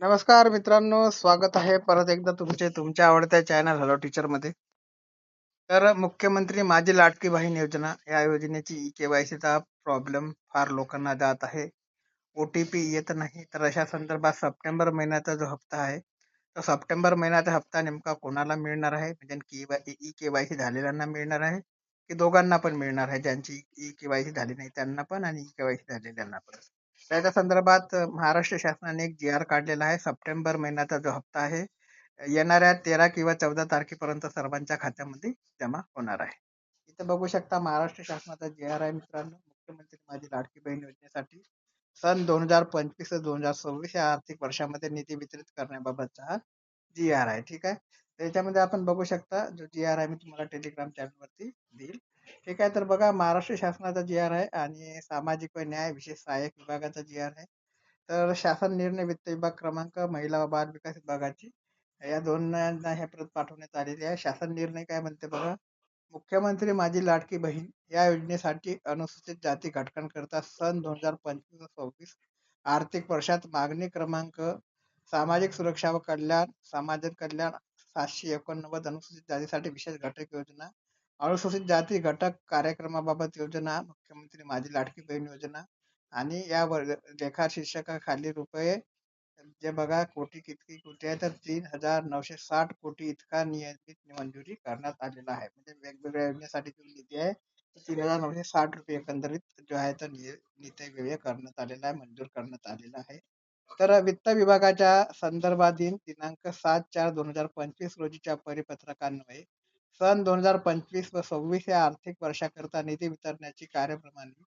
नमस्कार मित्रांनो स्वागत आहे परत एकदा तुमचे तुमच्या आवडत्या चॅनल हॅलो टीचरमध्ये. तर मुख्यमंत्री माझी लाडकी बहीण योजना या योजनेची ई केवायसीचा प्रॉब्लेम फार लोकांना जात आहे. ओ टी पी येत नाही तर अशा संदर्भात सप्टेंबर महिन्याचा जो हप्ता आहे तो सप्टेंबर महिन्याचा हप्ता नेमका कोणाला मिळणार आहे? म्हणजे ई केवायसी झालेल्यांना मिळणार आहे की दोघांना पण मिळणार आहे? ज्यांची ई केवायसी झाली नाही त्यांना पण आणि ई केवायसी झालेल्यांना पण. त्याच्या संदर्भात महाराष्ट्र शासनाने एक जी आर काढलेला आहे. सप्टेंबर महिन्याचा जो हप्ता आहे येणाऱ्या तेरा किंवा चौदा तारखेपर्यंत सर्वांच्या खात्यामध्ये जमा होणार आहे. इथे बघू शकता महाराष्ट्र शासनाचा जी आर आहे मित्रांनो. मुख्यमंत्री माझी लाडकी बहीण योजनेसाठी सन दोन हजार पंचवीस दोन हजार सव्वीस या आर्थिक वर्षामध्ये निधी वितरित करण्याबाबतचा हा जी आर आहे. ठीक आहे? त्याच्यामध्ये आपण बघू शकता जो जी आर आहे मी तुम्हाला टेलिग्राम चॅनलवरती देईल. ठीक आहे तर बघा महाराष्ट्र शासनाचा जी आर आहे आणि सामाजिक व न्याय विशेष सहाय्यक विभागाचा जी आर आहे. तर शासन निर्णय वित्त विभाग क्रमांक महिला व बाल विकास विभागाची. या दोन हे प्रत पाठवण्यात आलेली आहे. शासन निर्णय काय म्हणते बघा मुख्यमंत्री माझी लाडकी बहीण या योजनेसाठी अनुसूचित जाती घटकांकरता सन दोन हजार पंचवीस सव्वीस आर्थिक वर्षात मागणी क्रमांक सामाजिक सुरक्षा व कल्याण समाज कल्याण सातशे एकोणनव्वद अनुसूचित जातीसाठी विशेष घटक योजना अनुसूचित जाती घटक कार्यक्रमाबाबत योजना मुख्यमंत्री माझी लाडकी बहीण योजना आणि या लेखा शीर्षकाखाली रुपये जे बघा कोटी कितकी कोटी आहे तर तीन हजार नऊशे साठ कोटी इतका नियमित मंजुरी करण्यात आलेला आहे. म्हणजे वेगवेगळ्या योजनेसाठी जो निधी आहे तीन हजार नऊशे साठ रुपये एकंदरीत जो आहे तो निधी व्यय करण्यात आलेला आहे मंजूर करण्यात आलेला आहे. तर वित्त विभागाच्या संदर्भातील दिनांक सात चार दोन हजार पंचवीस रोजीच्या परिपत्रकान्वये सन दोन हजार पंचवीस व सव्वीस या आर्थिक वर्षाकरता निधी वितरणाची कार्यप्रणाली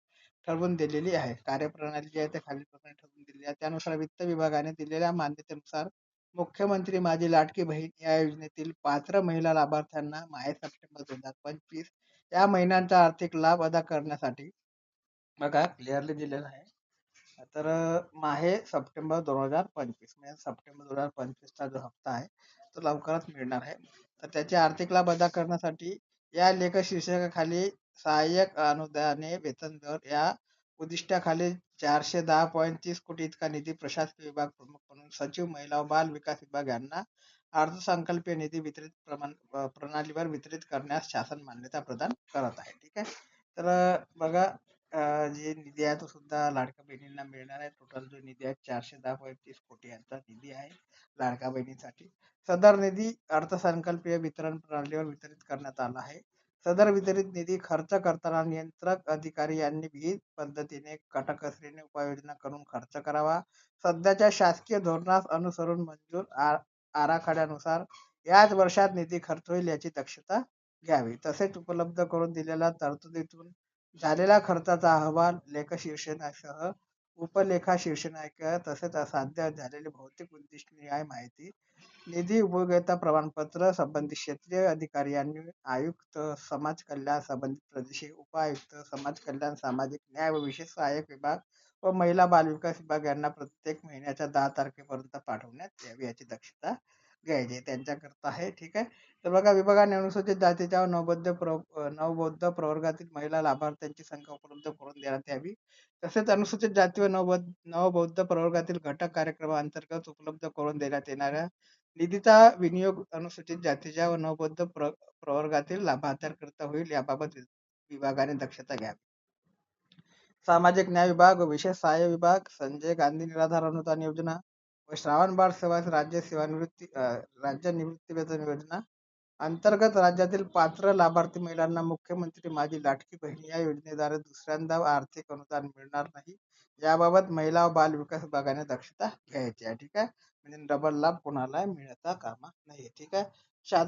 ठरवून दिलेली आहे. कार्यप्रणाली जी आहे ते खालीलप्रमाणे ठरवून दिलेली आहे. त्यानुसार वित्त विभागाने दिलेल्या मान्यतेनुसार मुख्यमंत्री माझी लाडकी बहीण या योजनेतील पात्र महिला लाभार्थ्यांना माहे सप्टेंबर दोन हजार पंचवीस या महिन्यांचा आर्थिक लाभ अदा करण्यासाठी बघा क्लिअरली दिलेला आहे. तर माहे सप्टेंबर दोन हजार पंचवीस म्हणजे सप्टेंबर दोन हजार पंचवीसचा जो हप्ता आहे तो लवकरच मिळणार आहे. तर त्याचे आर्थिक लाभ अदा करण्यासाठी या लेख शीर्षकाखाली सहाय्यक अनुदाने वेतन दर या उद्दिष्टाखाली चारशे दहा पॉईंट तीस कोटी इतका निधी प्रशासकीय विभाग प्रमुख म्हणून सचिव महिला व बाल विकास विभाग यांना अर्थसंकल्पीय निधी वितरित प्रमाण प्रणालीवर वितरित करण्यास शासन मान्यता प्रदान करत आहे. ठीक आहे? तर बघा जे निधी आहे तो सुद्धा लाडक्या बहिणींना मिळणार आहे. टोटल जो निधी आहे चारशे दहा पॉईंट तीस कोटी यांचा निधी आहे लाडक्या बहिणींसाठी. सदर निधी अर्थसंकल्पीय वितरण प्रणालीवर वितरित करण्यात आला आहे. सदर वितरित निधी खर्च करताना नियंत्रक अधिकारी यांनी विविध पद्धतीने कटकसरीने उपाययोजना करून खर्च करावा. सध्याच्या शासकीय धोरणास अनुसरून मंजूर आराखड्यानुसार याच वर्षात निधी खर्च होईल याची दक्षता घ्यावी. तसेच उपलब्ध करून दिलेल्या तरतुदीतून झालेला खर्चाचा अहवाल लेख शीर्षणासह उपलेखा शीर्षनायक तसेच साध्य झालेली भौतिक उद्दिष्ट माहिती निधी उपयोगिता प्रमाणपत्र संबंधित क्षेत्रीय अधिकारी यांनी आयुक्त समाज कल्याण संबंधित प्रदेश उपायुक्त समाज कल्याण सामाजिक न्याय व विशेष सहाय्यक विभाग व महिला बाल विकास विभाग यांना प्रत्येक महिन्याच्या दहा तारखेपर्यंत पाठवण्यात यावी याची दक्षता घ्यायचे त्यांच्याकरता आहे ठीक आहे? तर बघा विभागाने अनुसूचित जातीच्या नवबौद्ध प्र नवबौद्ध प्रवर्गातील महिला लाभार्थ्यांची संख्या उपलब्ध करून देण्यात यावी. तसेच अनुसूचित जाती व नवबौद्ध नवबौद्ध प्रवर्गातील घटक कार्यक्रमाअंतर्गत उपलब्ध करून देण्यात येणाऱ्या निधीचा विनियोग अनुसूचित जातीच्या व नवबौद्ध प्र प्रवर्गातील लाभार्थ्यांकरता होईल याबाबत विभागाने दक्षता घ्यावी. सामाजिक न्याय विभाग व विशेष सहाय्य विभाग संजय गांधी निराधार अनुदान योजना व श्रावण बाळ सेवा राज्य सेवानिवृत्ती राज्य निवृत्ती वेतन योजना अंतर्गत राज्यातील पात्र लाभार्थी महिलांना मुख्यमंत्री माझी लाटकी बहीण या योजनेद्वारे दुसऱ्यांदा आर्थिक अनुदान मिळणार नाही. याबाबत महिला व बाल विकास विभागाने दक्षता घ्यायची आहे. ठीक आहे? म्हणजे डबल लाभ कोणाला मिळता कामा नाही ठीक आहे?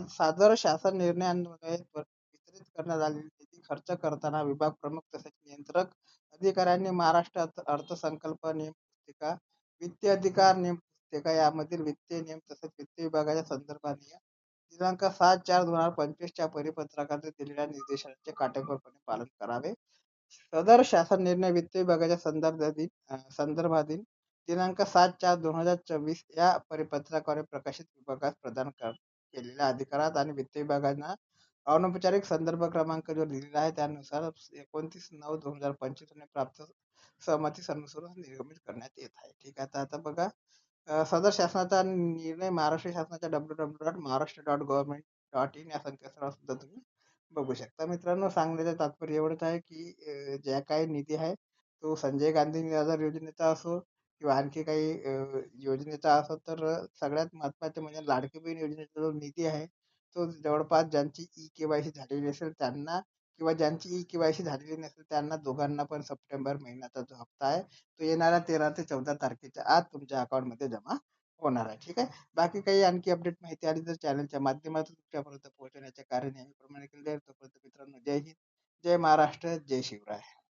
सादर शासन निर्णयान्वये वितरित करण्यात आलेली निधी खर्च करताना विभाग प्रमुख तसेच नियंत्रक अधिकाऱ्यांनी महाराष्ट्र अर्थसंकल्प नियम पुस्तिका वित्तीय अधिकार नियम पुस्तिका यामधील वित्तीय नियम तसेच वित्त विभागाच्या संदर्भाने दिनांक सात चार दोन हजार पंचवीसच्या परिपत्रकात दिलेल्या निर्देशांचे काटेकोरपणे पालन करावे. सदर शासन निर्णय वित्त विभागाच्या संदर्भातील संदर्भातील दिनांक सात चार दोन हजार चोवीस या परिपत्रकाद्वारे प्रकाशित विभागास प्रदान केलेल्या अधिकारात आणि वित्त विभागांना अनौपचारिक संदर्भ क्रमांक जो दिलेला आहे त्यानुसार एकोणतीस नऊ दोन हजार पंचवीस प्राप्त सहमती अनुसार निर्गमित करण्यात येत आहे. ठीक आहे आता बघा. सदर शासनाचा निर्णय महाराष्ट्र शासनाच्या W W dot Maharashtra dot government dot in या संकेतस्थळावर सुद्धा तुम्ही बघू शकता. मित्रांनो सांगण्याचं तात्पर्य एवढंच आहे की ज्या काही निधी आहे तो संजय गांधी निराधार योजनेचा असो किंवा आणखी काही योजनेचा असो तर सगळ्यात महत्त्वाचे म्हणजे लाडकी बहीण योजनेचा जो निधी आहे तो जवळपास ज्यांची ई केवायसी झालेली असेल त्यांना किंवा ज्यांची ई केवायसी झालेली नसेल त्यांना दोघांना पण सप्टेंबर महिन्याचा जो हप्ता आहे तो येणाऱ्या तेरा ते चौदा तारखेच्या आत तुमच्या अकाउंटमध्ये जमा होणार आहे. ठीक आहे? बाकी काही आणखी अपडेट माहिती आली तर चॅनलच्या माध्यमातून तुमच्यापर्यंत पोहोचवण्याचे कार्य नेहमीप्रमाणे केले जाईल. तोपर्यंत मित्रांनो जय हिंद जय महाराष्ट्र जय शिवराय.